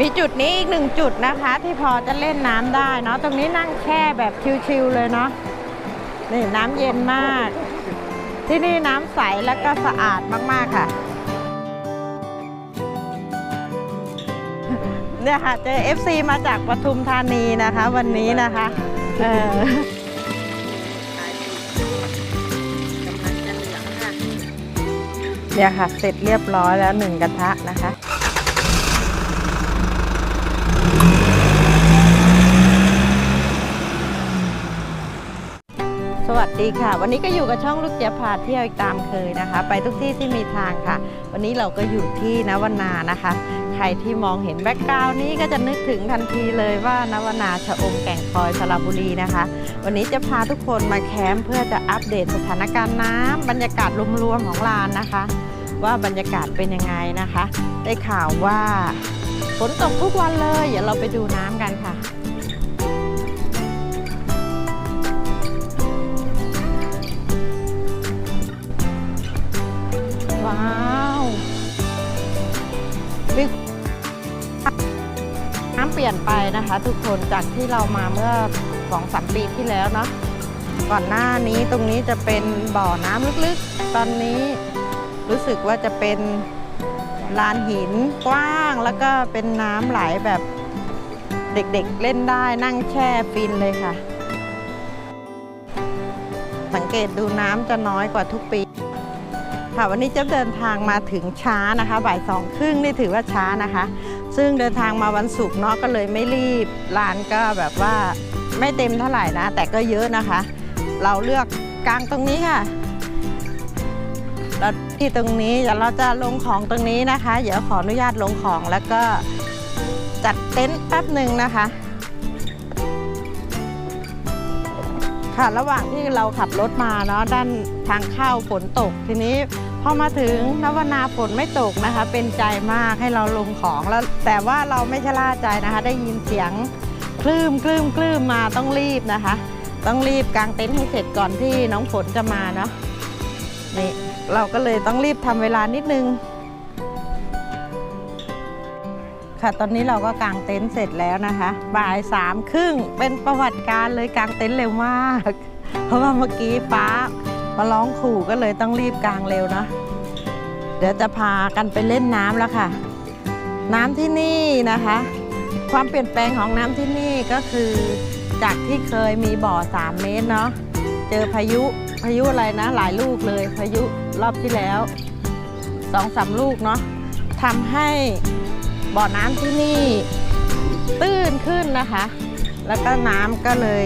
มีจุดนี้อีกหนึ่งจุดนะคะ ที่พอจะเล่นน้ำได้เนาะตรงนี้นั่งแช่แบบชิลๆเลยเนาะนี่น้ำเย็นมาก ที่นี่น้ำใสแล้วก็สะอาดมากๆค่ะเนี่ยค่ะเจอ FC มาจากปทุมธานีนะคะ วันนี้นะคะเออกำลังจะเหลืองค่ะเนี่ยค่ะเสร็จเรียบร้อยแล้วหนึ่งกระทะนะคะ วัสดีค่ะ วันนี้ก็อยู่กับช่องลูกเจี๊ยบพาเที่ยวอีกตามเคยนะคะ ไปทุกที่ที่มีทางค่ะ วันนี้เราก็อยู่ที่นวนานะคะ ใครที่มองเห็นแบ็กกราวน์นี้ก็จะนึกถึงทันทีเลยว่านวนาชะอมแก่งคอยสระบุรีนะคะ วันนี้จะพาทุกคนมาแคมป์เพื่อจะอัปเดตสถานการณ์น้ำบรรยากาศรวมๆของลานนะคะ ว่าบรรยากาศเป็นยังไงนะคะ ได้ข่าวว่าฝนตกทุกวันเลย เดี๋ยวเราไปดูน้ำกันค่ะ ว้าววิน้ำเปลี่ยนไปนะคะ ทุกคนจากที่เรามาเมื่อสองสามปีที่แล้วเนาะก่อนหน้านี้ตรงนี้จะเป็นบ่อน้ำลึกๆ ตอนนี้รู้สึกว่าจะเป็นลานหินกว้างแล้วก็เป็นน้ำไหลแบบเด็กๆเล่นได้นั่งแช่ฟินเลยค่ะ สังเกตดูน้ำจะน้อยกว่าทุกปี ค่ะ วันนี้จะเดินทางมาถึงช้านะคะ บ่ายสองครึ่งนี่ถือว่าช้านะคะ ซึ่งเดินทางมาวันศุกร์เนาะก็เลยไม่รีบร้านก็แบบว่าไม่เต็มเท่าไหร่นะ แต่ก็เยอะนะคะ เราเลือกกลางตรงนี้ค่ะแล้วที่ตรงนี้เดี๋ยวเราจะลงของตรงนี้นะคะ เดี๋ยวขออนุญาตลงของแล้วก็จัดเต็นท์แป๊บหนึ่งนะคะ ค่ะระหว่างที่เราขับรถมาเนาะด้านทางเข้าฝนตกทีนี้ พอมาถึงนวนาฝนไม่ตกนะคะ เป็นใจมากให้เราลงของแล้วแต่ว่าเราไม่ชะล่าใจนะคะ ได้ยินเสียงคลื่มคลื่มคลื่มมาต้องรีบนะคะ ต้องรีบกางเต็นท์ให้เสร็จก่อนที่น้องฝนจะมาเนาะนี่เราก็เลยต้องรีบทำเวลานิดนึง ค่ะตอนนี้เราก็กางเต็นท์เสร็จแล้วนะคะ บ่ายสามครึ่งเป็นประวัติการเลยกางเต็นท์เร็วมาก เพราะว่าเมื่อกี้ฟ้า มาร้องขู่ก็เลยต้องรีบกลางเร็วนะเดี๋ยวจะพากันไปเล่นน้ำแล้วค่ะ น้ำที่นี่นะคะ ความเปลี่ยนแปลงของน้ำที่นี่ก็คือจากที่เคยมีบ่อ 3 เมตรเนาะเจอพายุพายุอะไรนะ หลายลูกเลยพายุรอบที่แล้วสองสามลูกเนาะทำให้บ่อน้ำที่นี่ตื้นขึ้นนะคะ แล้วก็น้ำก็เลย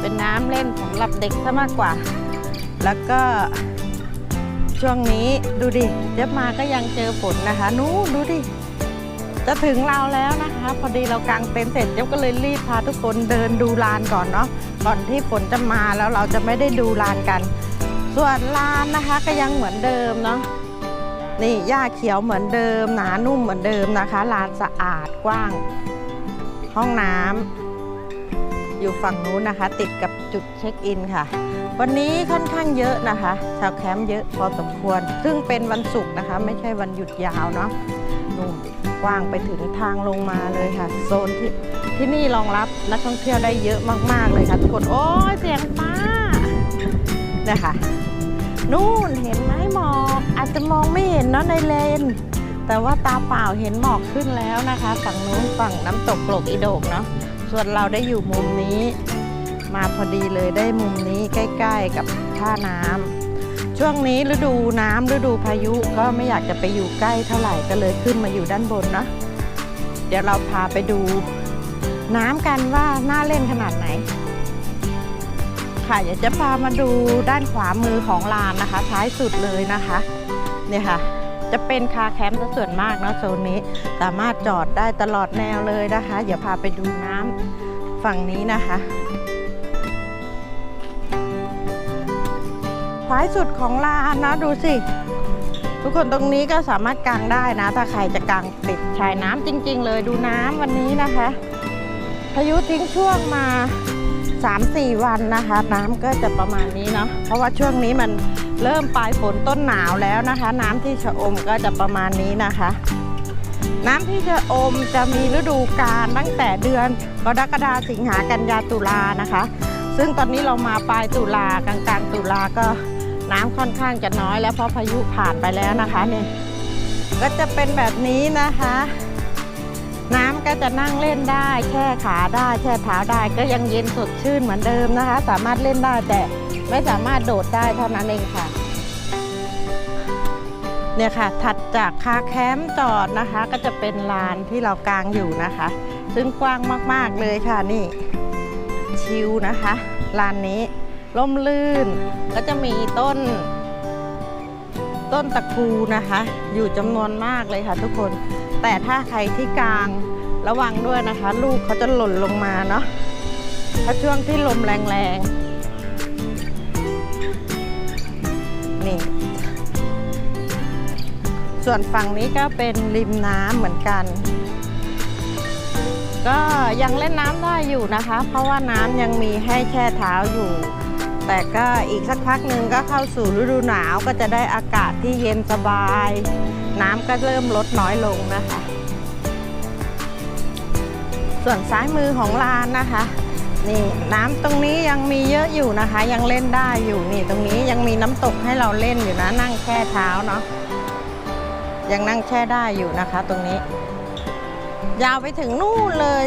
เป็นน้ำเล่นสำหรับเด็กซะมากกว่า แล้วก็ช่วงนี้ดูดิเดี๋ยวมาก็ยังเจอฝนนะคะนู้ดูดิ จะถึงเราแล้วนะคะ พอดีเรากางเต็นท์เสร็จเจ๊ยบก็เลยรีบพาทุกคนเดินดูลานก่อนเนาะก่อนที่ฝนจะมาแล้วเราจะไม่ได้ดูลานกัน ส่วนลานนะคะก็ยังเหมือนเดิมเนาะนี่หญ้าเขียวเหมือนเดิม หนานุ่มเหมือนเดิมนะคะ ลานสะอาดกว้าง ห้องน้ำอยู่ฝั่งนู้นนะคะ ติดกับจุดเช็คอินค่ะ วันนี้ค่อนข้างเยอะนะคะ ชาวแคมป์เยอะพอสมควร ซึ่งเป็นวันศุกร์นะคะ ไม่ใช่วันหยุดยาวเนาะนู่นกว้างไปถึงทางลงมาเลยค่ะ โซนที่ที่นี่รองรับนักท่องเที่ยวได้เยอะมาก ๆ เลยค่ะทุกคนโอ้ยเสียงฟ้าเนี่ยค่ะนู่นเห็นไหมหมอกอาจจะมองไม่เห็นเนาะในเลน แต่ว่าตาเปล่าเห็นหมอกขึ้นแล้วนะคะ ฝั่งนู้นฝั่งน้ำตกโกลกอีโดกเนาะส่วนเราได้อยู่มุมนี้ มาพอดีเลยได้มุมนี้ใกล้ ๆ กับท่าน้ำช่วงนี้ฤดูน้ำฤดูพายุก็ไม่อยากจะไปอยู่ใกล้เท่าไหร่ก็เลยขึ้นมาอยู่ด้านบนเนาะเดี๋ยวเราพาไปดูน้ำกันว่าน่าเล่นขนาดไหน ค่ะเดี๋ยวจะพามาดูด้านขวามือของลานนะคะ ท้ายสุดเลยนะคะเนี่ยค่ะ จะเป็นคาแคมป์ส่วนมากเนาะโซนนี้สามารถจอดได้ตลอดแนวเลยนะคะ เดี๋ยวพาไปดูน้ำฝั่งนี้นะคะ ท้ายสุดของลานนะดูสิ ทุกคนตรงนี้ก็สามารถกางได้นะ ถ้าใครจะกางติดชายน้ำจริง ๆ เลยดูน้ำวันนี้นะคะ พายุทิ้งช่วงมา 3-4 วันนะคะ น้ำก็จะประมาณนี้เนาะเพราะว่าช่วงนี้มันเริ่มปลายฝนต้นหนาวแล้วนะคะ น้ำที่ชะอมก็จะประมาณนี้นะคะ น้ำที่จะอมจะมีฤดูกาลตั้งแต่เดือนกรกฎาสิงหากันยาตุลานะคะ ซึ่งตอนนี้เรามาปลายตุลากลางกลางๆตุลาก็ น้ำค่อนข้างจะน้อยแล้วเพราะพายุผ่านไปแล้วนะคะเนี่ยก็จะเป็นแบบนี้นะคะ น้ำก็จะนั่งเล่นได้แช่ขาได้แช่เท้าได้ก็ยังเย็นสดชื่นเหมือนเดิมนะคะ สามารถเล่นได้แต่ไม่สามารถโดดได้เท่านั้นเองค่ะเนี่ยค่ะ ถัดจากคาแคมป์จอดนะคะ ก็จะเป็นลานที่เรากางอยู่นะคะ ซึ่งกว้างมาก ๆ เลยค่ะนี่ ชิลนะคะ ลานนี้ ร่มลื่น ก็จะมีต้น ต้นตะคูนะคะ อยู่จำนวนมากเลยค่ะ ทุกคน แต่ถ้าใครที่กลางระวังด้วยนะคะ ลูกเขาจะหล่นลงมาเนาะถ้าช่วงที่ลมแรงๆ นี่ ส่วนฝั่งนี้ก็เป็นริมน้ำเหมือนกัน ก็ยังเล่นน้ำได้อยู่นะคะ เพราะว่าน้ำยังมีให้แช่เท้าอยู่ แต่ก็อีกสักพักหนึ่งก็เข้าสู่ฤดูหนาวก็จะได้อากาศที่เย็นสบาย น้ำก็เริ่มลดน้อยลงนะคะ ส่วนซ้ายมือของลานนะคะนี่น้ำตรงนี้ยังมีเยอะอยู่นะคะ ยังเล่นได้อยู่นี่ตรงนี้ยังมีน้ำตกให้เราเล่นอยู่นะนั่งแช่เท้าเนาะยังนั่งแช่ได้อยู่นะคะ ตรงนี้ ยาวไปถึงนู่นเลย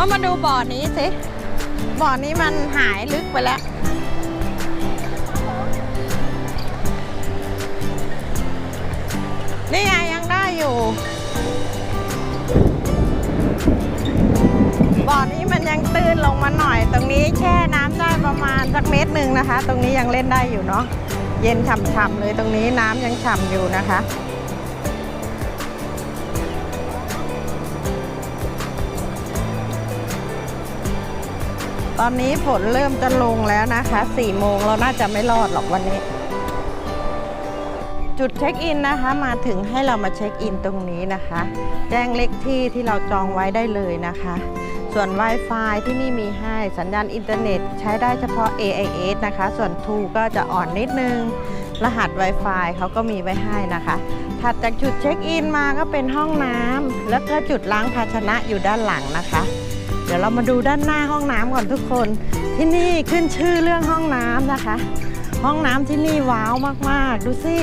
ว่ามาดูบ่อนี้สิ บ่อนี้มันหายลึกไปแล้ว นี่ไงยังได้อยู่ บ่อนี้มันยังตื้นลงมาหน่อย ตรงนี้แช่น้ำได้ประมาณสักเมตรหนึ่งนะคะ ตรงนี้ยังเล่นได้อยู่เนาะ เย็นฉ่ำๆเลยตรงนี้น้ำยังฉ่ำอยู่นะคะ ตอนนี้ฝนเริ่มจะลงแล้วนะคะ4โมงเราน่าจะไม่รอดหรอกวันนี้ จุดเช็คอินนะคะ มาถึงให้เรามาเช็คอินตรงนี้นะคะ แจ้งเลขที่ที่เราจองไว้ได้เลยนะคะ ส่วน Wi-Fi ที่นี่มีให้สัญญาณอินเทอร์เน็ตใช้ได้เฉพาะ AIS นะคะ ส่วน True ก็จะอ่อนนิดนึง รหัส Wi-Fi เขาก็มีไว้ให้นะคะ ถัดจากจุดเช็คอินมาก็เป็นห้องน้ำแล้วก็จุดล้างภาชนะอยู่ด้านหลังนะคะ เดี๋ยวเรามาดูด้านหน้าห้องน้ำก่อนทุกคน ที่นี่ขึ้นชื่อเรื่องห้องน้ำนะคะ ห้องน้ำที่นี่ว้าวมากๆ ดูสิ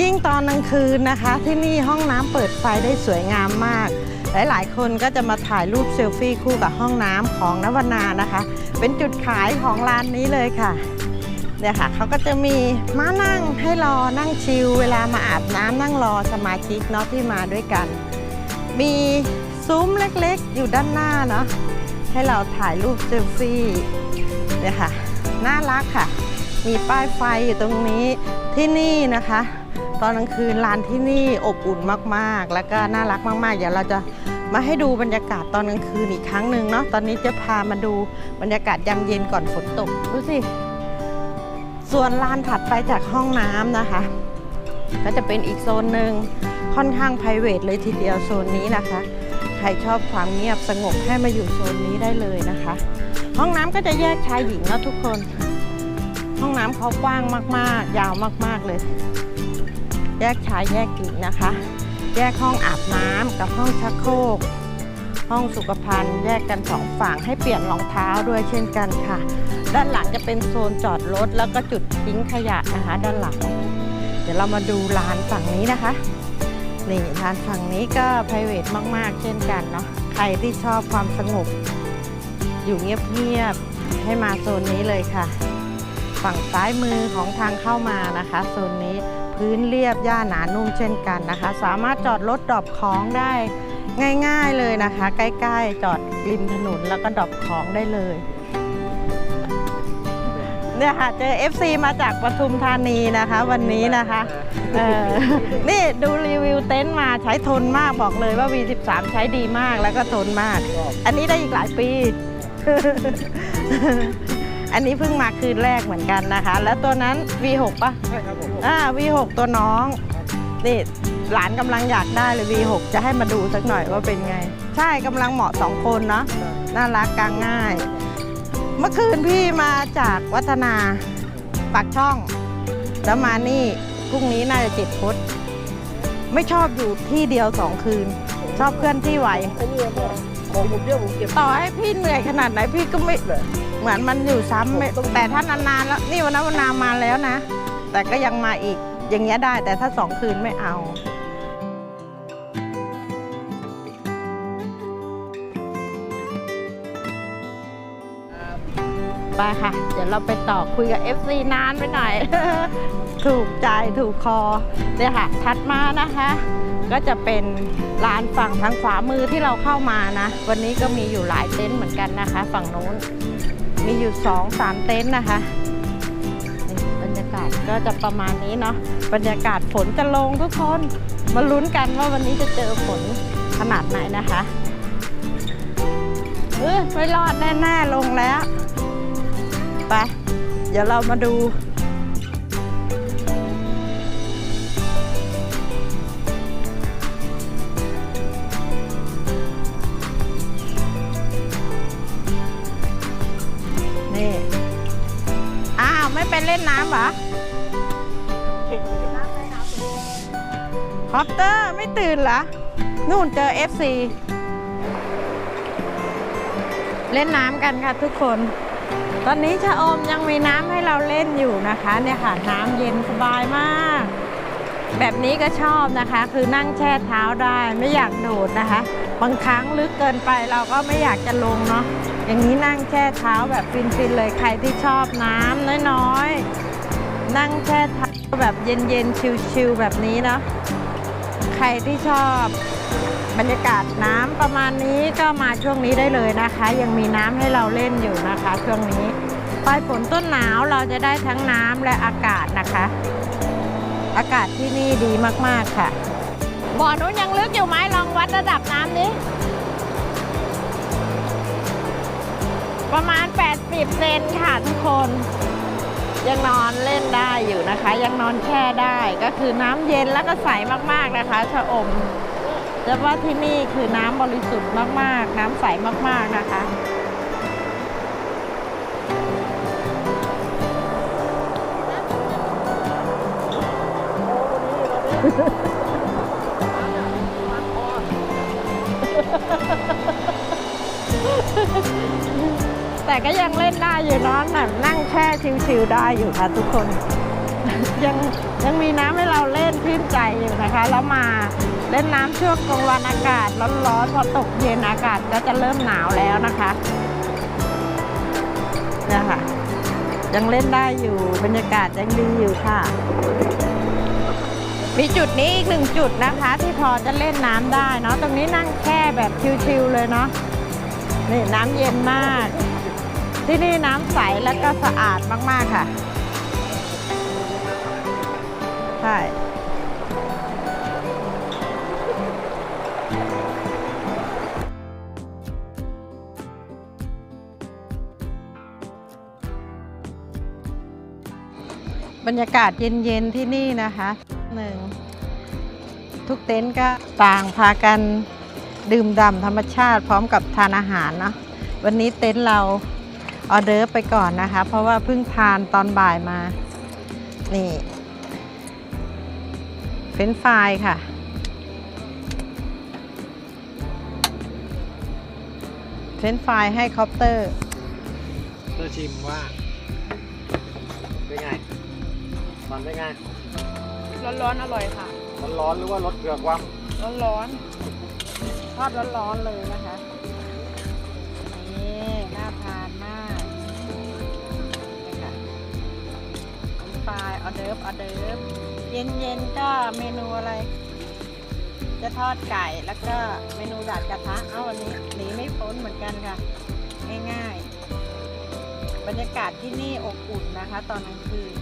ยิ่งตอนกลางคืนนะคะ ที่นี่ห้องน้ำเปิดไฟได้สวยงามมาก หลายๆ คนก็จะมาถ่ายรูปเซลฟี่คู่กับห้องน้ำของนวนานะคะ เป็นจุดขายของร้านนี้เลยค่ะเนี่ยค่ะเขาก็จะมีม้านั่งให้รอนั่งชิลเวลามาอาบน้ำนั่งรอสมาชิกเนาะที่มาด้วยกัน มี ซุ้มเล็กๆ อยู่ด้านหน้าเนาะให้เราถ่ายรูปเซลฟี่เนี่ยค่ะ น่ารักค่ะ มีป้ายไฟอยู่ตรงนี้ที่นี่นะคะ ตอนกลางคืนลานที่นี่อบอุ่นมากๆ แล้วก็น่ารักมากๆ เดี๋ยวเราจะมาให้ดูบรรยากาศตอนกลางคืนอีกครั้งหนึ่งเนาะตอนนี้จะพามาดูบรรยากาศยามเย็นก่อนฝนตกดูสิส่วนลานถัดไปจากห้องน้ำนะคะ ก็จะเป็นอีกโซนหนึ่งค่อนข้าง p r i v a t เลยทีเดียวโซนนี้นะคะ ใครชอบความเงียบสงบให้มาอยู่โซนนี้ได้เลยนะคะ ห้องน้ำก็จะแยกชายหญิงนะทุกคน ห้องน้ำเขากว้างมากๆ ยาวมากๆเลย แยกชายแยกหญิงนะคะ แยกห้องอาบน้ำกับห้องชักโครกห้องสุขภัณฑ์แยกกันสองฝั่งให้เปลี่ยนรองเท้าด้วยเช่นกันค่ะ ด้านหลังจะเป็นโซนจอดรถแล้วก็จุดทิ้งขยะนะคะ ด้านหลัง เดี๋ยวเรามาดูลานฝั่งนี้นะคะ นี่ลานฝั่งนี้ก็ p r i v a t มาก ๆ เช่นกันเนาะใครที่ชอบความสงบ อยู่เงียบ ๆ ให้มาโซนนี้เลยค่ะ ฝั่งซ้ายมือของทางเข้ามานะคะโซนนี้พื้นเรียบหญ้าหนานุ่มเช่นกันนะคะ สามารถจอดรถดรอปของได้ง่าย ๆ เลยนะคะ ใกล้ ๆ จอดริมถนนแล้วก็ดรอปของได้เลย เนี่ยค่ะเจอ FC มาจากปทุมธานีนะคะ วันนี้นะคะเออนี่ดูรีวิวเต็นท์มาใช้ทนมากบอกเลยว่า V13 ใช้ดีมากแล้วก็ทนมาก อันนี้ได้อีกหลายปี อันนี้เพิ่งมาคืนแรกเหมือนกันนะคะ แล้วตัวนั้น V6 ปะใช่ครับผมอ่า V6 ตัวน้องนี่หลานกำลังอยากได้เลย V6 จะให้มาดูสักหน่อยว่าเป็นไง ใช่กำลังเหมาะสองคนเนาะน่ารักกลางง่าย เมื่อคืนพี่มาจากวัฒนาปากช่อง แล้วมานี่พรุ่งนี้น่าจะเจ็ดพดไม่ชอบอยู่ที่เดียวสองคืน ชอบเคลื่อนที่ไหวไอ้นี่ก็ของผมเยอะผมเก็บต่อให้พี่เหนื่อยขนาดไหนพี่ก็ไม่เหมือนมันอยู่ซ้ำไม่แต่ถ้านานๆแล้วนี่วันนั้นวันนามาแล้วนะ แต่ก็ยังมาอีกอย่างเงี้ยได้แต่ถ้าสองคืนไม่เอา ไปค่ะ เดี๋ยวเราไปต่อคุยกับ FC นานไปหน่อย ถูกใจถูกคอเนี่ยค่ะ ถัดมานะคะ ก็จะเป็นร้านฝั่งทางขวามือที่เราเข้ามานะ วันนี้ก็มีอยู่หลายเต็นท์เหมือนกันนะคะ ฝั่งนู้น มีอยู่สองสามเต็นท์นะคะบรรยากาศก็จะประมาณนี้เนาะบรรยากาศฝนจะลงทุกคนมาลุ้นกันว่าวันนี้จะเจอฝนขนาดไหนนะคะเออไม่รอดแน่ๆลงแล้ว ไป เดี๋ยวเรามาดูนี่อ้าว ไม่ไปเล่นน้ำหรอคอปเตอร์ไม่ตื่นเหรอ นู่นเจอ FC เล่นน้ำกันค่ะทุกคน ตอนนี้ชะอมยังมีน้ำให้เราเล่นอยู่นะคะเนี่ยค่ะน้ำเย็นสบายมาก แบบนี้ก็ชอบนะคะ คือนั่งแช่เท้าได้ไม่อยากโดดนะคะ บางครั้งลึกเกินไปเราก็ไม่อยากจะลงเนาะอย่างนี้นั่งแช่เท้าแบบฟินๆเลยใครที่ชอบน้ำน้อยๆนั่งแช่เท้าแบบเย็นๆชิลๆแบบนี้เนาะใครที่ชอบ บรรยากาศน้ำประมาณนี้ก็มาช่วงนี้ได้เลยนะคะ ยังมีน้ำให้เราเล่นอยู่นะคะ ช่วงนี้ปลายฝนต้นหนาวเราจะได้ทั้งน้ำและอากาศนะคะ อากาศที่นี่ดีมากๆค่ะบ่อนู้นยังลึกอยู่ไหมลองวัดระดับน้ำนี้ ประมาณ 80เซนค่ะทุกคน ยังนอนเล่นได้อยู่นะคะ ยังนอนแช่ได้ก็คือน้ำเย็นแล้วก็ใสมากๆนะคะชะอม แต่ว่าที่นี่คือน้ำบริสุทธิ์มาก ๆ น้ำใสมาก ๆ นะคะ แต่ก็ยังเล่นได้อยู่เนอนแบบนั่งแช่ชิวๆได้อยู่ค่ะทุกคน ยังยังมีน้ำให้เราเล่นชื่นใจอยู่นะคะ แล้วมา เล่นน้ำช่วงกลางวันอากาศร้อนๆพอตกเย็นอากาศก็จะเริ่มหนาวแล้วนะคะเนี่ยค่ะ ยังเล่นได้อยู่บรรยากาศยังดีอยู่ค่ะ มีจุดนี้อีกหนึ่งจุดนะคะ ที่พอจะเล่นน้ำได้เนาะตรงนี้นั่งแค่แบบชิวๆเลยเนาะนี่น้ำเย็นมาก ที่นี่น้ำใสและก็สะอาดมากๆค่ะใช่ บรรยากาศเย็นๆที่นี่นะคะหนึ่งทุกเต็นท์ก็ต่างพากันดื่มด่ำธรรมชาติพร้อมกับทานอาหารเนาะวันนี้เต็นท์เราออเดอร์ไปก่อนนะคะ เพราะว่าเพิ่งทานตอนบ่ายมา นี่เฟรนฟรายค่ะ เฟรนฟรายให้คอปเตอร์เธอชิมว่า มันเป็นไงร้อนๆอร่อยค่ะมันร้อนหรือว่ารสเกลือความร้อนทอดร้อนๆเลยนะคะนี่น่าทานมากนี่ค่ะฟรายออเดิร์ฟออเดิร์ฟเย็นๆก็เมนูอะไร จะทอดไก่แล้วก็เมนูดาดกระทะเอาวันนี้หนีไม่พ้นเหมือนกันค่ะ ง่ายๆ บรรยากาศที่นี่อบอุ่นนะคะ ตอนกลางคืน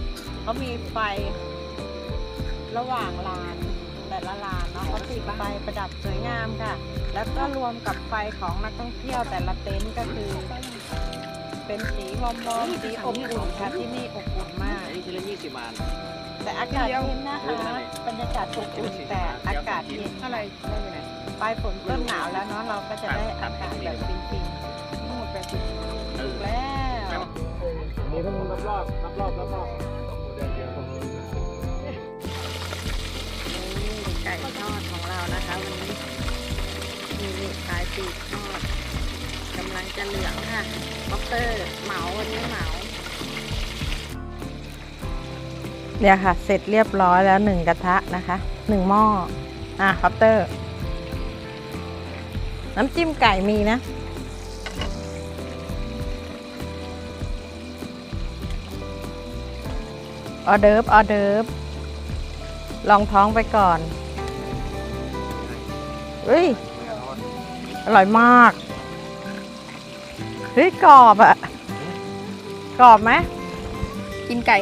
เขามีไฟระหว่างลานแต่ละลานเนาะเขาติดไฟประดับสวยงามค่ะ แล้วก็รวมกับไฟของนักท่องเที่ยวแต่ละเต็นท์ก็คือ เป็นสีวอมๆสีอบอุ่นค่ะที่นี่อบอุ่นมากอันนี้ชิ้นละยี่สิบบาทแต่แต่อากาศเย็นนะคะบรรยากาศอบอุ่นแต่อากาศเย็นอะไรได้ไปไหนปลายฝนต้นหนาวแล้วเนาะเราก็จะได้อากาศแบบฟินทั้งหมดแปดสิบๆถูกแล้วนี่ทั้งรอบรอบรอบรอบร อบรอบเดินเดียวนี่ไก่ทอดของเรานะคะวันนี้มีขายปีกทอดกำลังจะเหลืองค่ะบ็อกเตอร์เหมาวันนี้เหมาเนี่ยค่ะ เสร็จเรียบร้อยแล้วหนึ่งกระทะนะคะหนึ่งหม้ออะคอปเตอร์ น้ำจิ้มไก่มีนะ ออเดิร์ฟออเดิร์ฟลองท้องไปก่อนเฮ้ย อร่อยมาก เฮ้ย กรอบอะกรอบไหมกินไก่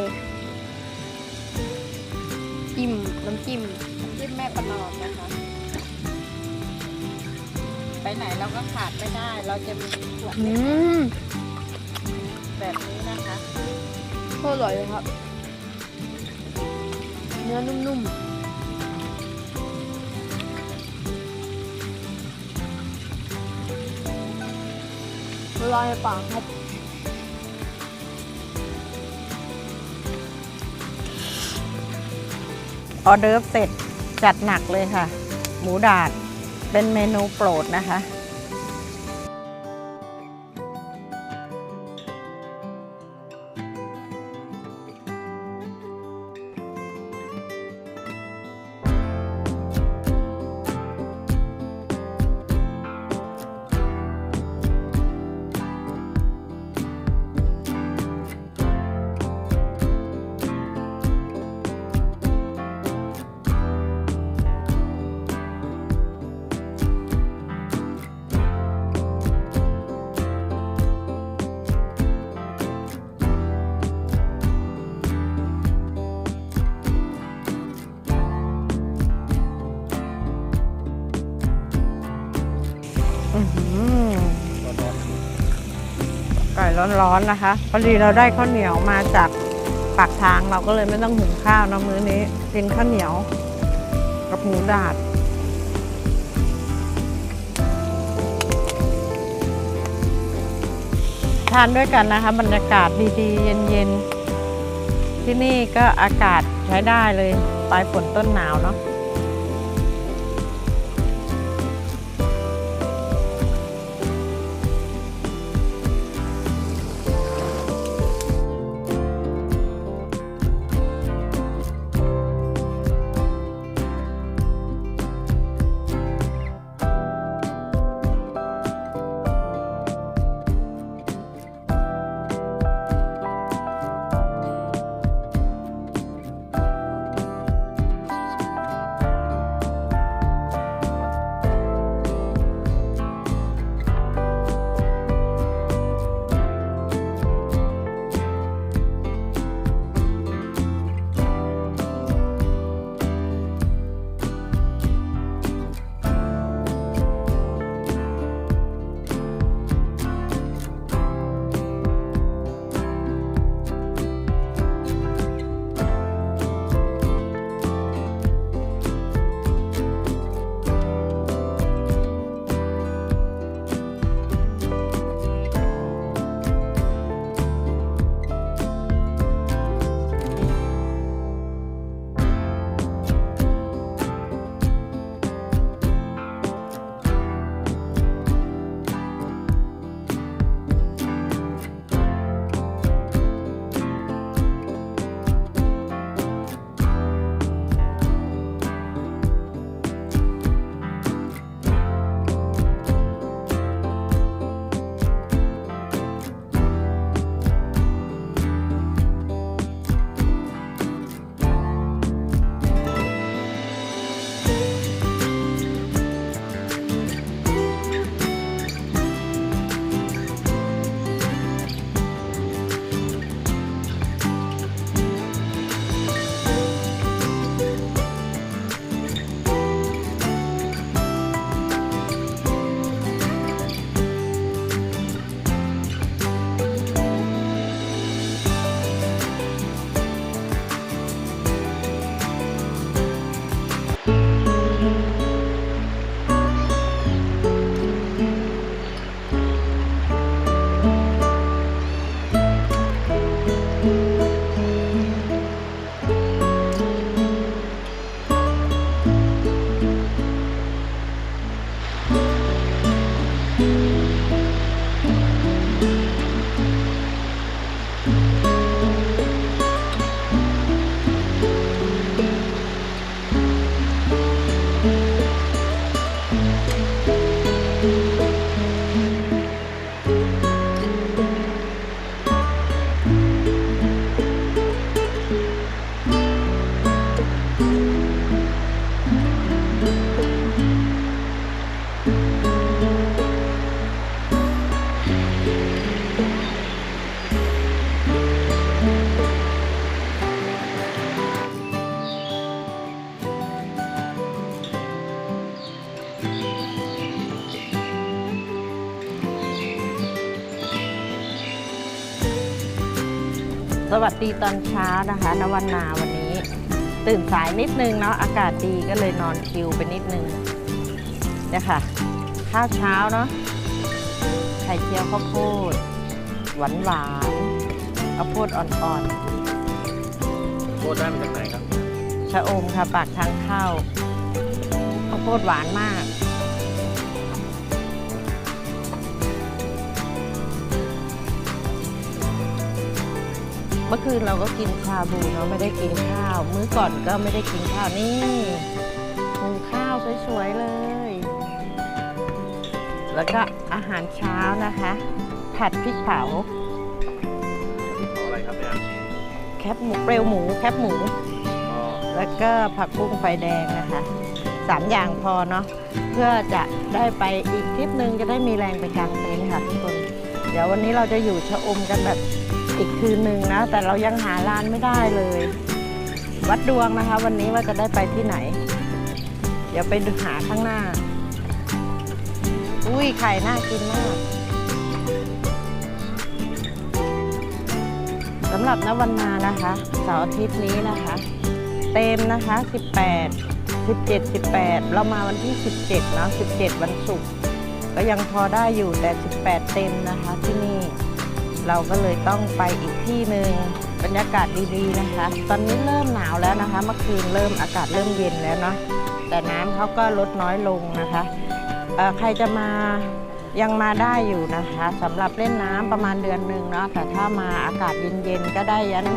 จิ้มน้ำจิ้มจิ้มแม่ประนอมนะคะ ไปไหนเราก็ขาดไม่ได้ เราจะมีขวดอืมแบบนี้นะคะโคตรอร่อยเลยครับ เนื้อนุ่มๆละลายในปากครับออเดิร์ฟเสร็จจัดหนักเลยค่ะ หมูดาดเป็นเมนูโปรดนะคะ ร้อนๆนะคะ พอดีเราได้ข้าวเหนียวมาจากปากทางเราก็เลยไม่ต้องหุงข้าวนะมื้อนี้กินข้าวเหนียว กับหมูดาดทานด้วยกันนะคะ บรรยากาศดีๆ เย็นๆ ที่นี่ก็อากาศใช้ได้เลยปลายฝนต้นหนาวเนาะ วัสดีตอนเช้านะคะนวันนาวันนี้ ตื่นสายนิดนึงเนาะอากาศดีก็เลยนอนคิวไปนิดนึงเนี่ยค่ะ ข้าวเช้าเนาะไข่เจียวข้าวโพดหวานหวานๆข้าวโพดอ่อนโคตรได้มาจากไหนครับๆชะอมค่ะปากทางเข้าข้าวโพดหวานมาก เมื่อคืนเราก็กินชาบูเนาะไม่ได้กินข้าว มื้อก่อนก็ไม่ได้กินข้าวนี่หุงข้าวสวยๆเลย แล้วก็อาหารเช้านะคะ ผัดพริกเผาออะไรครับเนี่ยแคบหมูเปลวหมูแคบหมู แล้วก็ผักบุ้งไฟแดงนะคะสามอย่างพอเนาะเพื่อจะได้ไปอีกทริปหนึ่งจะได้มีแรงไปกางเต็นท์ค่ะทุกคน เดี๋ยววันนี้เราจะอยู่ชะอมกันแบบ อีกคืนหนึ่งนะ แต่เรายังหาร้านไม่ได้เลย วัดดวงนะคะ วันนี้ว่าจะได้ไปที่ไหน เดี๋ยวไปดูหาข้างหน้า อุ้ยไข่น่ากินมากสำหรับนวันนานะคะเสาร์อาทิตย์นี้นะคะ เต็มนะคะ 18 17 18 เรามาวันที่ 17เนาะ17 วันศุกร์ก็ยังพอได้อยู่แต่ 18 เต็มนะคะที่นี่ เราก็เลยต้องไปอีกที่หนึ่งบรรยากาศดีๆนะคะ ตอนนี้เริ่มหนาวแล้วนะคะ เมื่อคืนเริ่มอากาศเริ่มเย็นแล้วเนาะแต่น้ำเขาก็ลดน้อยลงนะคะใครจะมายังมาได้อยู่นะคะสำหรับเล่นน้ำประมาณเดือนหนึ่งเนาะแต่ถ้ามาอากาศเย็นๆก็ได้ยัน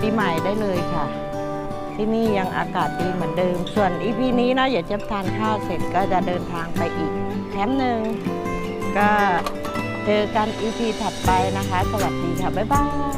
ปีใหม่ได้เลยค่ะ ที่นี่ยังอากาศดีเหมือนเดิม ส่วนอีพีนี้นะอย่าจะทานข้าวเสร็จก็จะเดินทางไปอีกแคมป์หนึ่งก็ เจอกันอีพีถัดไปนะคะ สวัสดีค่ะ บ๊ายบาย